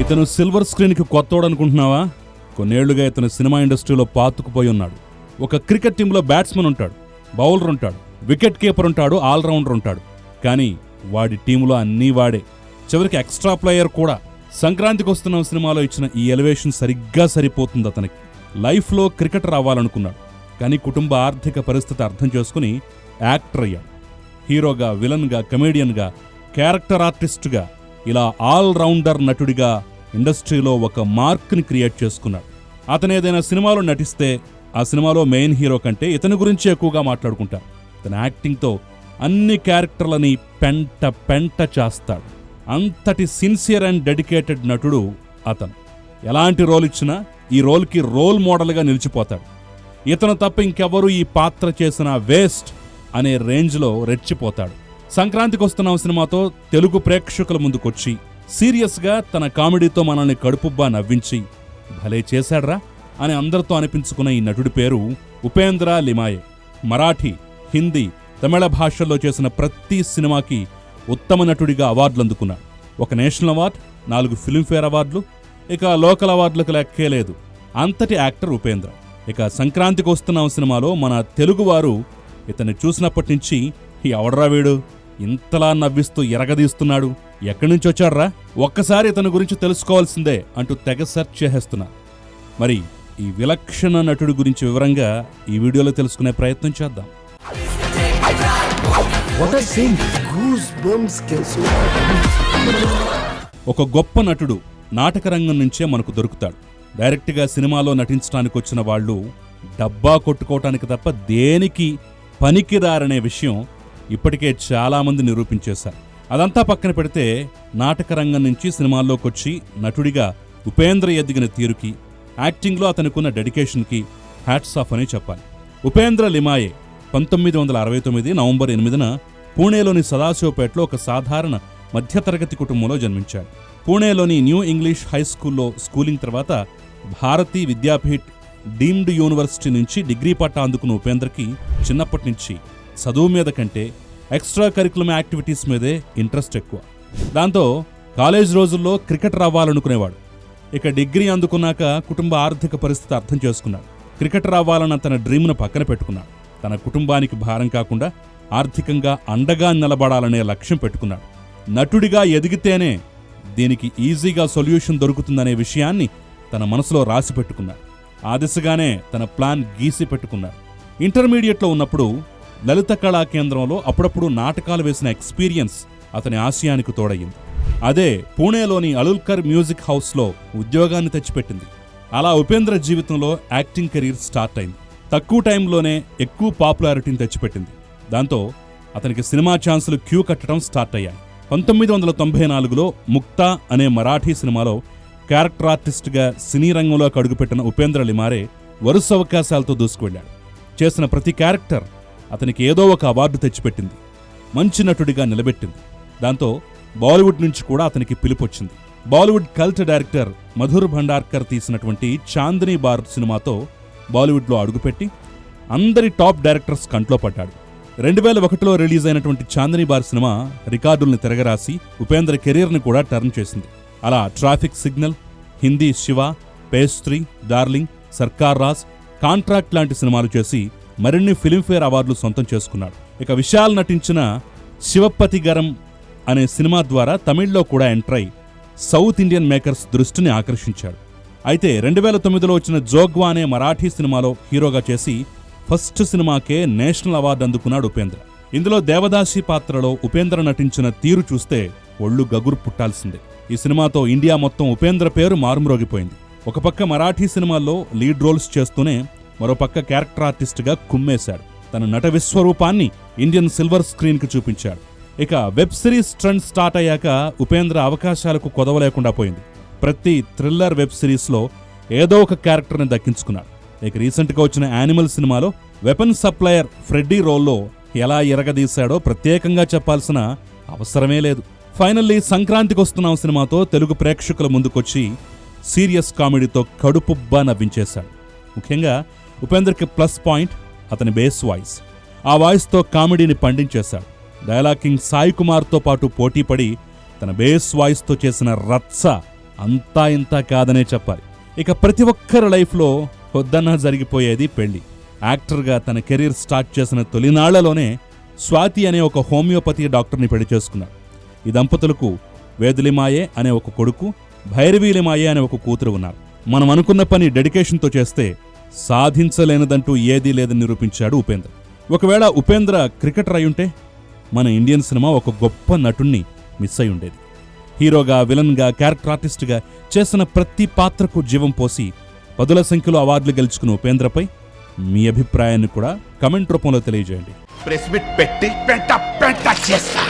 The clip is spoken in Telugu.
ఇతను సిల్వర్ స్క్రీన్కి కొత్తోడు అనుకుంటున్నావా కొన్నేళ్ళుగా ఇతను సినిమా ఇండస్ట్రీలో పాతుకుపోయి ఉన్నాడు. ఒక క్రికెట్ టీంలో బ్యాట్స్మెన్ ఉంటాడు బౌలర్ ఉంటాడు వికెట్ కీపర్ ఉంటాడు ఆల్రౌండర్ ఉంటాడు. కానీ వాడి టీంలో అన్నీ వాడే. చివరికి ఎక్స్ట్రా ప్లేయర్ కూడా. సంక్రాంతికి వస్తున్న సినిమాలో ఇచ్చిన ఈ ఎలివేషన్ సరిగ్గా సరిపోతుంది అతనికి. లైఫ్లో క్రికెటర్ అవ్వాలనుకున్నాడు. కానీ కుటుంబ ఆర్థిక పరిస్థితి అర్థం చేసుకుని యాక్టర్ అయ్యాడు. హీరోగా విలన్గా కమేడియన్గా క్యారెక్టర్ ఆర్టిస్ట్గా ఇలా ఆల్ రౌండర్ నటుడిగా ఇండస్ట్రీలో ఒక మార్క్ని క్రియేట్ చేసుకున్నాడు. అతను ఏదైనా సినిమాలో నటిస్తే ఆ సినిమాలో మెయిన్ హీరో కంటే ఇతని గురించి ఎక్కువగా మాట్లాడుకుంటారు. తన యాక్టింగ్తో అన్ని క్యారెక్టర్లని పెంట పెంట చేస్తాడు. అంతటి సిన్సియర్ అండ్ డెడికేటెడ్ నటుడు అతను. ఎలాంటి రోల్ ఇచ్చినా ఈ రోల్కి రోల్ మోడల్గా నిలిచిపోతాడు. ఇతను తప్ప ఇంకెవరూ ఈ పాత్ర చేసిన వేస్ట్ అనే రేంజ్లో రెచ్చిపోతాడు. సంక్రాంతికి వస్తున్న సినిమాతో తెలుగు ప్రేక్షకుల ముందుకొచ్చి సీరియస్గా తన కామెడీతో మనల్ని కడుపుబ్బా నవ్వించి భలే చేశాడ్రా అని అందరితో అనిపించుకున్న ఈ నటుడి పేరు ఉపేంద్ర లిమాయే. మరాఠీ హిందీ తమిళ భాషల్లో చేసిన ప్రతి సినిమాకి ఉత్తమ నటుడిగా అవార్డులు అందుకున్నాడు. ఒక నేషనల్ అవార్డు నాలుగు ఫిల్మ్ఫేర్ అవార్డులు ఇక లోకల్ అవార్డులకు లెక్కే లేదు. అంతటి యాక్టర్ ఉపేంద్ర. ఇక సంక్రాంతికి వస్తున్న సినిమాలో మన తెలుగువారు ఇతన్ని చూసినప్పటి నుంచి ఎవడరా వీడు? ఇంతలా నవ్విస్తూ ఎరగదీస్తున్నాడు. ఎక్కడి నుంచి వచ్చాడ్రా? ఒక్కసారి ఇతని గురించి తెలుసుకోవాల్సిందే అంటూ తెగ సెర్చ్ చేసేస్తున్నారు మరి ఈ విలక్షణ నటుడి గురించి వివరంగా ఈ వీడియోలో తెలుసుకునే ప్రయత్నం చేద్దాం. ఒక గొప్ప నటుడు నాటకరంగం నుంచే మనకు దొరుకుతాడు. డైరెక్ట్గా సినిమాలో నటించడానికి వచ్చిన వాళ్ళు డబ్బా కొట్టుకోవటానికి తప్ప దేనికి పనికిరారనే విషయం ఇప్పటికే చాలామంది నిరూపించేశారు. అదంతా పక్కన పెడితే నాటకరంగం నుంచి సినిమాల్లోకి వచ్చి నటుడిగా ఉపేంద్ర ఎదిగిన తీరుకి యాక్టింగ్లో అతనికున్న డెడికేషన్కి హ్యాట్స్ ఆఫ్ అని చెప్పాలి. ఉపేంద్ర లిమాయే పంతొమ్మిది వందల అరవై తొమ్మిది నవంబర్ ఎనిమిదిన పూణేలోని సదాశివపేటలో ఒక సాధారణ మధ్యతరగతి కుటుంబంలో జన్మించాడు. పూణేలోని న్యూ ఇంగ్లీష్ హై స్కూల్లో స్కూలింగ్ తర్వాత భారతీ విద్యాపీఠ్ డీమ్డ్ యూనివర్సిటీ నుంచి డిగ్రీ పట్టా అందుకున్న ఉపేంద్రకి చిన్నప్పటి నుంచి చదువు మీద కంటే ఎక్స్ట్రా కరికులం యాక్టివిటీస్ మీదే ఇంట్రెస్ట్ ఎక్కువ. దాంతో కాలేజ్ రోజుల్లో క్రికెటర్ అవ్వాలనుకునేవాడు. ఇక డిగ్రీ అందుకున్నాక కుటుంబ ఆర్థిక పరిస్థితి అర్థం చేసుకున్నాడు. క్రికెటర్ అవ్వాలన్న తన డ్రీమ్ను పక్కన పెట్టుకున్నాడు. తన కుటుంబానికి భారం కాకుండా ఆర్థికంగా అండగా నిలబడాలనే లక్ష్యం పెట్టుకున్నాడు. నటుడిగా ఎదిగితేనే దీనికి ఈజీగా సొల్యూషన్ దొరుకుతుందనే విషయాన్ని తన మనసులో రాసి పెట్టుకున్నాడు. ఆ దిశగానే తన ప్లాన్ గీసి పెట్టుకున్నాడు. ఇంటర్మీడియట్లో ఉన్నప్పుడు లలిత కళా కేంద్రంలో అప్పుడప్పుడు నాటకాలు వేసిన ఎక్స్పీరియన్స్ అతని ఆశయానికి తోడయ్యింది. అదే పూణేలోని అలుల్కర్ మ్యూజిక్ హౌస్లో ఉద్యోగాన్ని తెచ్చిపెట్టింది. అలా ఉపేంద్ర జీవితంలో యాక్టింగ్ కెరీర్ స్టార్ట్ అయింది. తక్కువ టైంలోనే ఎక్కువ పాపులారిటీని తెచ్చిపెట్టింది. దాంతో అతనికి సినిమా ఛాన్సులు క్యూ కట్టడం స్టార్ట్ అయ్యాయి. పంతొమ్మిది వందల తొంభై నాలుగులో ముక్తా అనే మరాఠీ సినిమాలో క్యారెక్టర్ ఆర్టిస్ట్గా సినీ రంగంలోకి అడుగుపెట్టిన ఉపేంద్ర లిమారే వరుస అవకాశాలతో దూసుకువెళ్ళాడు. చేసిన ప్రతి క్యారెక్టర్ అతనికి ఏదో ఒక అవార్డు తెచ్చిపెట్టింది. మంచి నటుడిగా నిలబెట్టింది. దాంతో బాలీవుడ్ నుంచి కూడా అతనికి పిలుపొచ్చింది. Bollywood cult director Madhur Bhandarkar తీసినటువంటి చాందనీ బార్ సినిమాతో బాలీవుడ్లో అడుగుపెట్టి అందరి టాప్ డైరెక్టర్స్ కంట్లో పడ్డాడు. రెండు వేల ఒకటిలో రిలీజ్ అయినటువంటి చాందనీ బార్ సినిమా రికార్డుల్ని తిరగరాసి ఉపేంద్ర కెరీర్ని కూడా టర్న్ చేసింది. అలా ట్రాఫిక్ సిగ్నల్ హిందీ శివ పేస్త్రీ డార్లింగ్ సర్కార్ రాజ్ కాంట్రాక్ట్ లాంటి సినిమాలు చేసి మరిన్ని ఫిలింఫేర్ అవార్డులు సొంతం చేసుకున్నాడు. ఇక విశాల్ నటించిన శివపతిగరం అనే సినిమా ద్వారా తమిళ్ళో కూడా ఎంటర్ అయి సౌత్ ఇండియన్ మేకర్స్ దృష్టిని ఆకర్షించాడు. అయితే రెండు వేల తొమ్మిదిలో వచ్చిన జోగ్వా అనే మరాఠీ సినిమాలో హీరోగా చేసి ఫస్ట్ సినిమాకే నేషనల్ అవార్డు అందుకున్నాడు ఉపేంద్ర. ఇందులో దేవదాసి పాత్రలో ఉపేంద్ర నటించిన తీరు చూస్తే ఒళ్ళు గగురు పుట్టాల్సిందే. ఈ సినిమాతో ఇండియా మొత్తం ఉపేంద్ర పేరు మారుమ్రోగిపోయింది. ఒక పక్క మరాఠీ సినిమాల్లో లీడ్ రోల్స్ చేస్తూనే మరోపక్క క్యారెక్టర్ ఆర్టిస్ట్గా కుమ్మేశాడు. తన నట విశ్వరూపాన్ని ఇండియన్ సిల్వర్ స్క్రీన్కి చూపించాడు. ఇక వెబ్ సిరీస్ ట్రెండ్ స్టార్ట్ అయ్యాక ఉపేంద్ర అవకాశాలకు కొదవలేకుండా పోయింది. ప్రతి థ్రిల్లర్ వెబ్ సిరీస్లో ఏదో ఒక క్యారెక్టర్ని దక్కించుకున్నాడు. ఇక రీసెంట్గా వచ్చిన యానిమల్ సినిమాలో వెపన్ సప్లయర్ ఫ్రెడ్డీ రోల్లో ఎలా ఎరగదీశాడో ప్రత్యేకంగా చెప్పాల్సిన అవసరమే లేదు. ఫైనల్లీ సంక్రాంతికి వస్తున్న సినిమాతో తెలుగు ప్రేక్షకుల ముందుకొచ్చి సీరియస్ కామెడీతో కడుపుబ్బా నవ్వించేశాడు. ముఖ్యంగా ఉపేంద్రకి ప్లస్ పాయింట్ అతని బేస్ వాయిస్. ఆ వాయిస్తో కామెడీని పండించేశాడు. డైలాకింగ్ సాయి కుమార్తో పాటు పోటీపడి తన బేస్ వాయిస్తో చేసిన రత్స అంతా ఇంతా కాదనే చెప్పాలి. ఇక ప్రతి ఒక్కరి లైఫ్లో పొద్దున్న జరిగిపోయేది పెళ్ళి యాక్టర్గా తన కెరీర్ స్టార్ట్ చేసిన తొలినాళ్ళలోనే స్వాతి అనే ఒక హోమియోపతి డాక్టర్ని పెళ్ళి చేసుకున్నాడు. ఈ దంపతులకు వేదులిమాయే అనే ఒక కొడుకు భైరవీలిమాయే అనే ఒక కూతురు ఉన్నారు. మనం అనుకున్న పని డెడికేషన్తో చేస్తే సాధించలేనిదంటూ ఏదీ లేదని నిరూపించాడు ఉపేంద్ర. ఒకవేళ ఉపేంద్ర క్రికెటర్ అయి ఉంటే మన ఇండియన్ సినిమా ఒక గొప్ప నటుణ్ణి మిస్ అయి ఉండేది హీరోగా విలన్గా క్యారెక్టర్ ఆర్టిస్ట్గా చేసిన ప్రతి పాత్రకు జీవం పోసి పదుల సంఖ్యలో అవార్డులు గెలుచుకున్న ఉపేంద్రపై మీ అభిప్రాయాన్ని కూడా కమెంట్ రూపంలో తెలియజేయండి. ప్రెస్ మీట్ పెట్టి పెట్ట పెట్ట చేస్తా.